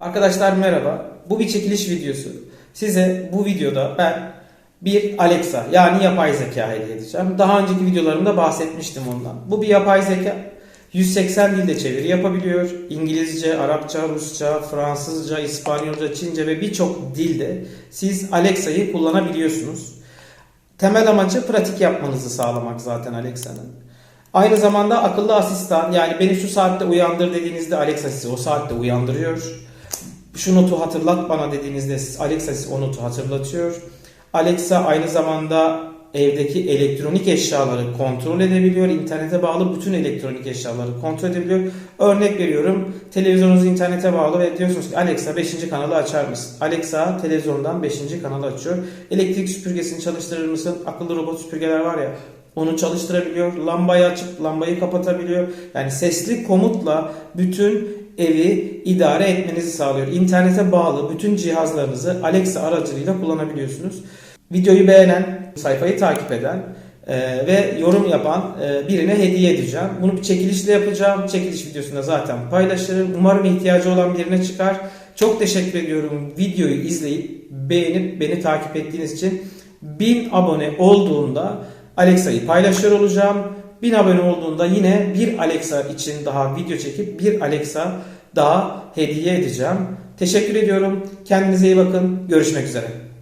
Arkadaşlar merhaba. Bu bir çekiliş videosu. Size bu videoda ben bir Alexa yani yapay zeka hediye edeceğim. Daha önceki videolarımda bahsetmiştim ondan. Bu bir yapay zeka. 180 dilde çeviri yapabiliyor. İngilizce, Arapça, Rusça, Fransızca, İspanyolca, Çince ve birçok dilde siz Alexa'yı kullanabiliyorsunuz. Temel amacı pratik yapmanızı sağlamak zaten Alexa'nın. Aynı zamanda akıllı asistan yani beni şu saatte uyandır dediğinizde Alexa sizi o saatte uyandırıyor. Şu notu hatırlat bana dediğinizde Alexa size o notu hatırlatıyor. Alexa aynı zamanda evdeki elektronik eşyaları kontrol edebiliyor. İnternete bağlı bütün elektronik eşyaları kontrol edebiliyor. Örnek veriyorum. Televizyonunuz internete bağlı ve diyorsunuz ki Alexa 5. kanalı açar mısın? Alexa televizyondan 5. kanalı açıyor. Elektrik süpürgesini çalıştırır mısın? Akıllı robot süpürgeler var ya onu çalıştırabiliyor. Lambayı açıp lambayı kapatabiliyor. Yani sesli komutla bütün evi idare etmenizi sağlıyor. İnternete bağlı bütün cihazlarınızı Alexa aracılığıyla kullanabiliyorsunuz. Videoyu beğenen, sayfayı takip eden e, ve yorum yapan e, birine hediye edeceğim. Bunu bir çekilişle yapacağım. Çekiliş videosunda zaten paylaşırım. Umarım ihtiyacı olan birine çıkar. Çok teşekkür ediyorum videoyu izleyip beğenip beni takip ettiğiniz için. 1000 abone olduğunda Alexa'yı paylaşıyor olacağım. 1000 abone olduğunda yine bir Alexa için daha video çekip bir Alexa daha hediye edeceğim. Teşekkür ediyorum. Kendinize iyi bakın. Görüşmek üzere.